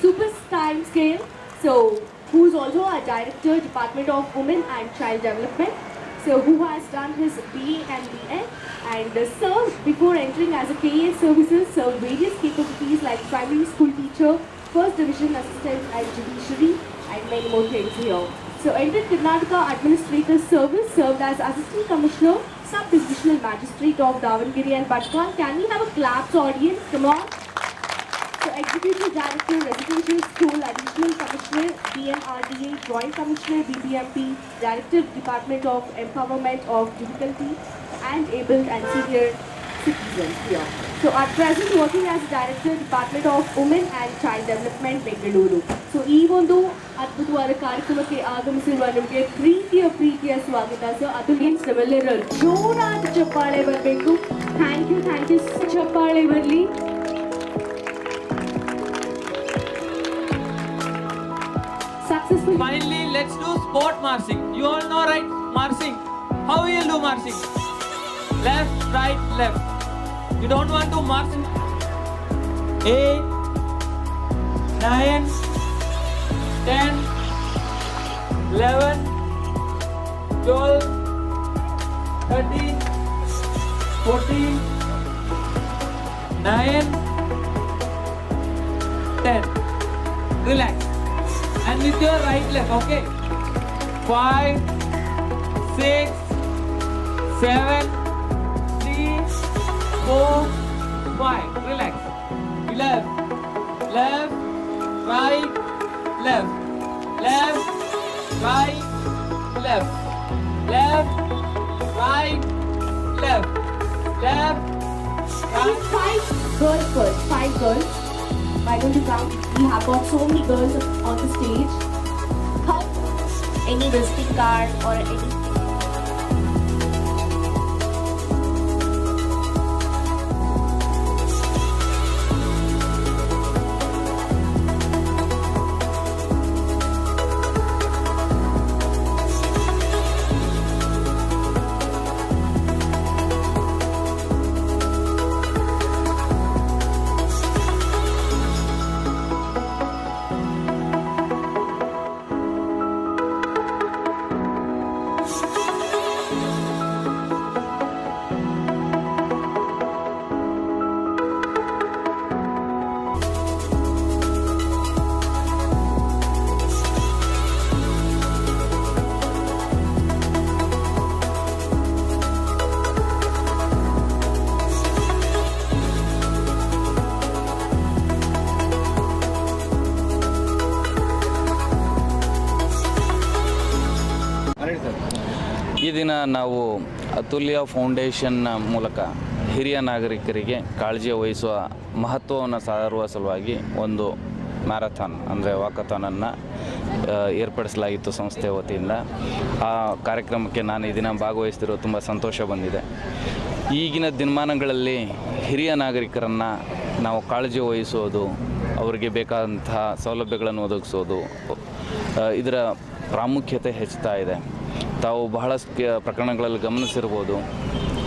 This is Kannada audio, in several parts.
super time scale. So, who is also a director, Department of Women and Child Development. So, who has done his BA and BN and uh, served before entering as a KA services, served various capabilities like primary school teacher, first division assistant and judiciary, and many more things here. So, entered Karnataka Administrative Service, served as Assistant Commissioner, Sub-Divisional Magistrate of Davangere and Bhatkan. Can we have a claps audience? Come on. So, Executive Director, Residential School, Additional Commissioner, DMRDA, Joint Commissioner, BBMP, Director, Department of Empowerment of Difficulty and Abled and Senior Citizens here. So, at present working as Director, Department of Women and Child Development, Bengaluru. So ಈ ಒಂದು ಅದ್ಭುತವಾದ ಕಾರ್ಯಕ್ರಮಕ್ಕೆ ಆಗಮಿಸಿರುವ ನಿಮಗೆ ಪ್ರೀತಿಯ ಪ್ರೀತಿಯ ಸ್ವಾಗತ ಸೊ ಅದು ಮೀನ್ಸ್ ನಮ್ಮೆಲ್ಲರ ಜೋರಾದ ಚಪ್ಪಾಳೆ ಬರಬೇಕು ಥ್ಯಾಂಕ್ ಯು ಥ್ಯಾಂಕ್ ಯು ಚಪ್ಪಾಳೆ ಬರಲಿ sport marching. You all know, right? Marching. How you do marching? Left, right, left. You don't want to march. Eight, nine, ten, eleven, twelve, thirteen, fourteen, nine, ten. Relax and with your right leg, okay? Five, six, seven, three, four, five. Relax. Left, left, right, left, left, right, left, left, right, left, left, right. five girls first. Five girls. Why don't you come? We have got so many girls on the stage any visiting card or anything ಈ ದಿನ ನಾವು ಅತುಲ್ಯ ಫೌಂಡೇಶನ್ ಮೂಲಕ ಹಿರಿಯ ನಾಗರಿಕರಿಗೆ ಕಾಳಜಿ ವಹಿಸುವ ಮಹತ್ವವನ್ನು ಸಾರುವ ಸಲುವಾಗಿ ಒಂದು ಮ್ಯಾರಥಾನ್, ಅಂದರೆ ವಾಕಥಾನನ್ನು ಏರ್ಪಡಿಸಲಾಗಿತ್ತು ಸಂಸ್ಥೆ ವತಿಯಿಂದ. ಆ ಕಾರ್ಯಕ್ರಮಕ್ಕೆ ನಾನು ಈ ದಿನ ಭಾಗವಹಿಸ್ತಿರೋ ತುಂಬ ಸಂತೋಷ ಬಂದಿದೆ. ಈಗಿನ ದಿನಮಾನಗಳಲ್ಲಿ ಹಿರಿಯ ನಾಗರಿಕರನ್ನು ನಾವು ಕಾಳಜಿ ವಹಿಸೋದು, ಅವರಿಗೆ ಬೇಕಾದಂತಹ ಸೌಲಭ್ಯಗಳನ್ನು ಒದಗಿಸೋದು ಇದರ ಪ್ರಾಮುಖ್ಯತೆ ಹೆಚ್ಚುತ್ತಾ ಇದೆ. ತಾವು ಬಹಳ ಪ್ರಕರಣಗಳಲ್ಲಿ ಗಮನಿಸಿರ್ಬೋದು.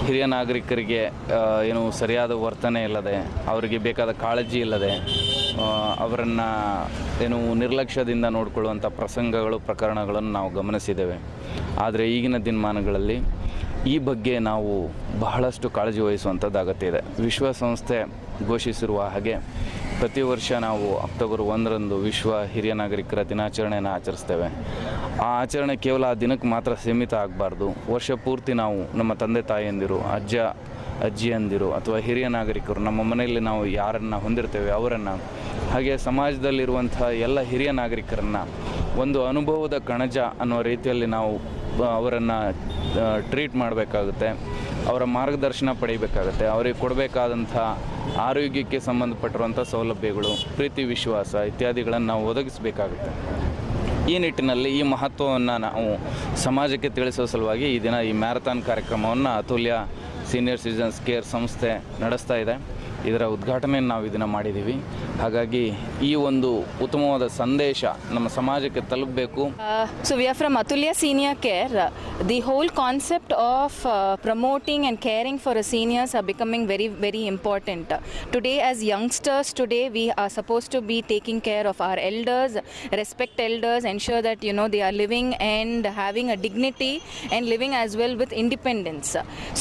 ಹಿರಿಯ ನಾಗರಿಕರಿಗೆ ಏನು ಸರಿಯಾದ ವರ್ತನೆ ಇಲ್ಲದೆ, ಅವರಿಗೆ ಬೇಕಾದ ಕಾಳಜಿ ಇಲ್ಲದೆ ಅವರನ್ನು ಏನು ನಿರ್ಲಕ್ಷ್ಯದಿಂದ ನೋಡಿಕೊಳ್ಳುವಂಥ ಪ್ರಸಂಗಗಳು, ಪ್ರಕರಣಗಳನ್ನು ನಾವು ಗಮನಿಸಿದ್ದೇವೆ. ಆದರೆ ಈಗಿನ ದಿನಮಾನಗಳಲ್ಲಿ ಈ ಬಗ್ಗೆ ನಾವು ಬಹಳಷ್ಟು ಕಾಳಜಿ ವಹಿಸುವಂಥದ್ದು ಅಗತ್ಯ ಇದೆ. ವಿಶ್ವಸಂಸ್ಥೆ ಘೋಷಿಸಿರುವ ಹಾಗೆ ಪ್ರತಿ ವರ್ಷ ನಾವು ಅಕ್ಟೋಬರ್ ಒಂದರಂದು ವಿಶ್ವ ಹಿರಿಯ ನಾಗರಿಕರ ದಿನಾಚರಣೆಯನ್ನು ಆಚರಿಸ್ತೇವೆ. ಆ ಆಚರಣೆ ಕೇವಲ ಆ ದಿನಕ್ಕೆ ಮಾತ್ರ ಸೀಮಿತ ಆಗಬಾರ್ದು. ವರ್ಷ ಪೂರ್ತಿ ನಾವು ನಮ್ಮ ತಂದೆ ತಾಯಿಯಂದಿರು, ಅಜ್ಜ, ಅಜ್ಜಿಯಂದಿರು ಅಥವಾ ಹಿರಿಯ ನಾಗರಿಕರು ನಮ್ಮ ಮನೆಯಲ್ಲಿ ನಾವು ಯಾರನ್ನು ಹೊಂದಿರ್ತೇವೆ ಅವರನ್ನು ಹಾಗೆ ಸಮಾಜದಲ್ಲಿರುವಂಥ ಎಲ್ಲ ಹಿರಿಯ ನಾಗರಿಕರನ್ನು ಒಂದು ಅನುಭವದ ಕಣಜ ಅನ್ನೋ ರೀತಿಯಲ್ಲಿ ನಾವು ಅವರನ್ನು ಟ್ರೀಟ್ ಮಾಡಬೇಕಾಗುತ್ತೆ. ಅವರ ಮಾರ್ಗದರ್ಶನ ಪಡಿಬೇಕಾಗುತ್ತೆ. ಅವರಿಗೆ ಕೊಡಬೇಕಾದಂಥ ಆರೋಗ್ಯಕ್ಕೆ ಸಂಬಂಧಪಟ್ಟಿರುವಂಥ ಸೌಲಭ್ಯಗಳು, ಪ್ರೀತಿ, ವಿಶ್ವಾಸ ಇತ್ಯಾದಿಗಳನ್ನು ನಾವು ಒದಗಿಸಬೇಕಾಗುತ್ತೆ. ಈ ನಿಟ್ಟಿನಲ್ಲಿ ಈ ಮಹತ್ವವನ್ನು ನಾವು ಸಮಾಜಕ್ಕೆ ತಿಳಿಸುವ ಸಲುವಾಗಿ ಈ ದಿನ ಈ ಮ್ಯಾರಥಾನ್ ಕಾರ್ಯಕ್ರಮವನ್ನು ಅತುಲ್ಯ ಸೀನಿಯರ್ ಸಿಟಿಜನ್ಸ್ ಕೇರ್ ಸಂಸ್ಥೆ ನಡೆಸ್ತಾ ಇದೆ. ಇದರ ಉದ್ಘಾಟನೆಯನ್ನು ನಾವು ಇದನ್ನು ಮಾಡಿದ್ದೀವಿ. ಹಾಗಾಗಿ ಈ ಒಂದು ಉತ್ತಮವಾದ ಸಂದೇಶ ನಮ್ಮ ಸಮಾಜಕ್ಕೆ ತಲುಪಬೇಕು. So we are from Atulya senior care the whole concept of promoting and caring for a seniors are becoming very very important today as youngsters today we are suppose to be taking care of our elders respect elders ensure that you know they are living and having a dignity and living as well with independence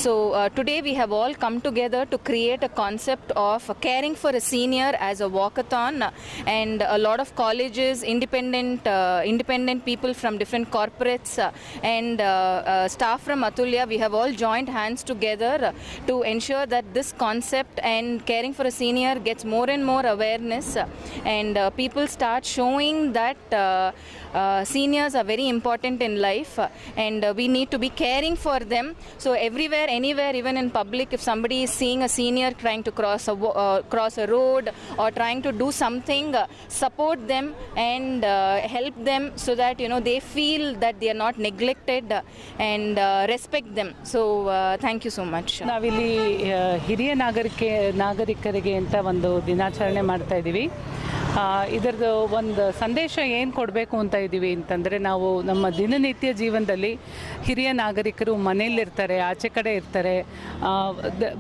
so today we have all come together to create a concept concept of caring for a senior as a walkathon, and a lot of colleges, independent, uh, independent people from different corporates, uh, and uh, uh, staff from Atulya. We have all joined hands together to ensure that this concept and caring for a senior gets more and more awareness, and uh, people start showing that. Seniors are very important in life and we need to be caring for them so everywhere anywhere even in public if somebody is seeing a senior trying to cross cross a road or trying to do something uh, support them and uh, help them so that you know they feel that they are not neglected uh, and uh, respect them so uh, thank you so much ನಾವಿಲ್ಲಿ ಹಿರಿಯ ನಾಗರಿಕೆ ನಾಗರಿಕರಿಗೆ ಅಂತ ಒಂದು ದಿನಾಚರಣೆ ಮಾಡ್ತಾ ಇದ್ದೀವಿ ಇದರದ್ದು ಒಂದು ಸಂದೇಶ ಏನು ಕೊಡಬೇಕು ಅಂತ ಇದ್ದೀವಿ ಅಂತಂದರೆ ನಾವು ನಮ್ಮ ದಿನನಿತ್ಯ ಜೀವನದಲ್ಲಿ ಹಿರಿಯ ನಾಗರಿಕರು ಮನೆಯಲ್ಲಿರ್ತಾರೆ ಆಚೆ ಕಡೆ ಇರ್ತಾರೆ.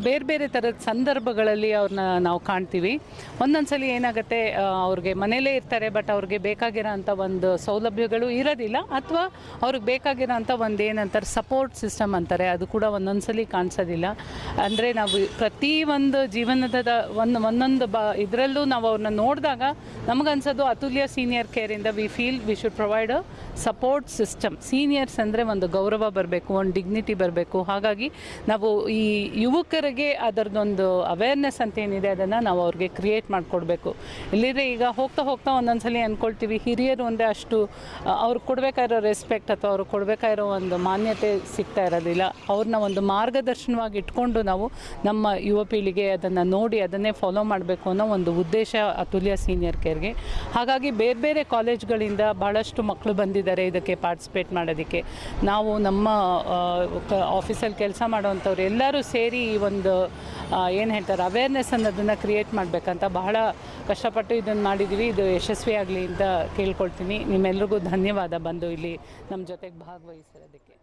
ಬೇರೆ ಬೇರೆ ಥರದ ಸಂದರ್ಭಗಳಲ್ಲಿ ಅವ್ರನ್ನ ನಾವು ಕಾಣ್ತೀವಿ. ಒಂದೊಂದ್ಸಲಿ ಏನಾಗುತ್ತೆ ಆ, ಅವ್ರಿಗೆ ಮನೇಲೇ ಇರ್ತಾರೆ ಬಟ್ ಅವ್ರಿಗೆ ಬೇಕಾಗಿರೋ ಅಂಥ ಒಂದು ಸೌಲಭ್ಯಗಳು ಇರೋದಿಲ್ಲ ಅಥವಾ ಅವ್ರಿಗೆ ಬೇಕಾಗಿರೋ ಅಂಥ ಒಂದು ಏನಂತಾರೆ ಸಪೋರ್ಟ್ ಸಿಸ್ಟಮ್ ಅಂತಾರೆ ಅದು ಕೂಡ ಒಂದೊಂದ್ಸಲಿ ಕಾಣಿಸೋದಿಲ್ಲ. ಅಂದರೆ ನಾವು ಪ್ರತಿ ಒಂದು ಜೀವನದ ಒಂದು ಒಂದೊಂದು ಬ ಇದರಲ್ಲೂ ನಾವು ಅವ್ರನ್ನ ನೋಡಿದಾಗ ನಮಗನ್ಸೋದು Atulya senior ಕೇರಿಂದ we feel we should provide support system seniors ಅಂದರೆ ಒಂದು ಗೌರವ ಬರಬೇಕು, ಒಂದು ಡಿಗ್ನಿಟಿ ಬರಬೇಕು. ಹಾಗಾಗಿ ನಾವು ಈ ಯುವಕರಿಗೆ ಅದರದ್ದೊಂದು ಅವೇರ್ನೆಸ್ ಅಂತ ಏನಿದೆ ಅದನ್ನು ನಾವು ಅವ್ರಿಗೆ ಕ್ರಿಯೇಟ್ ಮಾಡಿಕೊಡ್ಬೇಕು. ಇಲ್ಲಿದ್ರೆ ಈಗ ಹೋಗ್ತಾ ಹೋಗ್ತಾ ಒಂದೊಂದ್ಸಲಿ ಅಂದ್ಕೊಳ್ತೀವಿ ಹಿರಿಯರು ಒಂದೇ ಅಷ್ಟು ಅವ್ರು ಕೊಡಬೇಕಾಗಿರೋ ರೆಸ್ಪೆಕ್ಟ್ ಅಥವಾ ಅವ್ರಿಗೆ ಕೊಡಬೇಕಾಗಿರೋ ಒಂದು ಮಾನ್ಯತೆ ಸಿಗ್ತಾ ಇರೋದಿಲ್ಲ. ಅವ್ರನ್ನ ಒಂದು ಮಾರ್ಗದರ್ಶನವಾಗಿ ಇಟ್ಕೊಂಡು ನಾವು ನಮ್ಮ ಯುವ ಪೀಳಿಗೆ ಅದನ್ನು ನೋಡಿ, ಅದನ್ನೇ ಫಾಲೋ ಮಾಡಬೇಕು ಅನ್ನೋ ಒಂದು ಉದ್ದೇಶ ಅತುಲ್ಯ ಸೀನಿಯರ್ ಕೇರ್ಗೆ ಹಾಗಾಗಿ ಬೇರೆ ಬೇರೆ ಕಾಲೇಜ್ಗಳಿಂದ ಭಾಳಷ್ಟು ಮಕ್ಕಳು ಬಂದಿದ್ದಾರೆ. ಇದಕ್ಕೆ ಪಾರ್ಟಿಸಿಪೇಟ್ ಮಾಡೋದಕ್ಕೆ. ನಾವು ನಮ್ಮ ಆಫೀಸಲ್ಲಿ ಕೆಲಸ ಮಾಡೋವಂಥವ್ರು ಎಲ್ಲರೂ ಸೇರಿ ಈ ಒಂದು ಏನು ಹೇಳ್ತಾರೆ ಅವೇರ್ನೆಸ್ ಅನ್ನೋದನ್ನು ಕ್ರಿಯೇಟ್ ಮಾಡಬೇಕಂತ ಬಹಳ ಕಷ್ಟಪಟ್ಟು ಇದನ್ನು ಮಾಡಿದ್ದೀವಿ ಇದು ಯಶಸ್ವಿಯಾಗಲಿ ಅಂತ ಕೇಳ್ಕೊಳ್ತೀನಿ. ನಿಮ್ಮೆಲ್ರಿಗೂ ಧನ್ಯವಾದ ಬಂದು ಇಲ್ಲಿ ನಮ್ಮ ಜೊತೆಗೆ ಭಾಗವಹಿಸಿರೋದಕ್ಕೆ.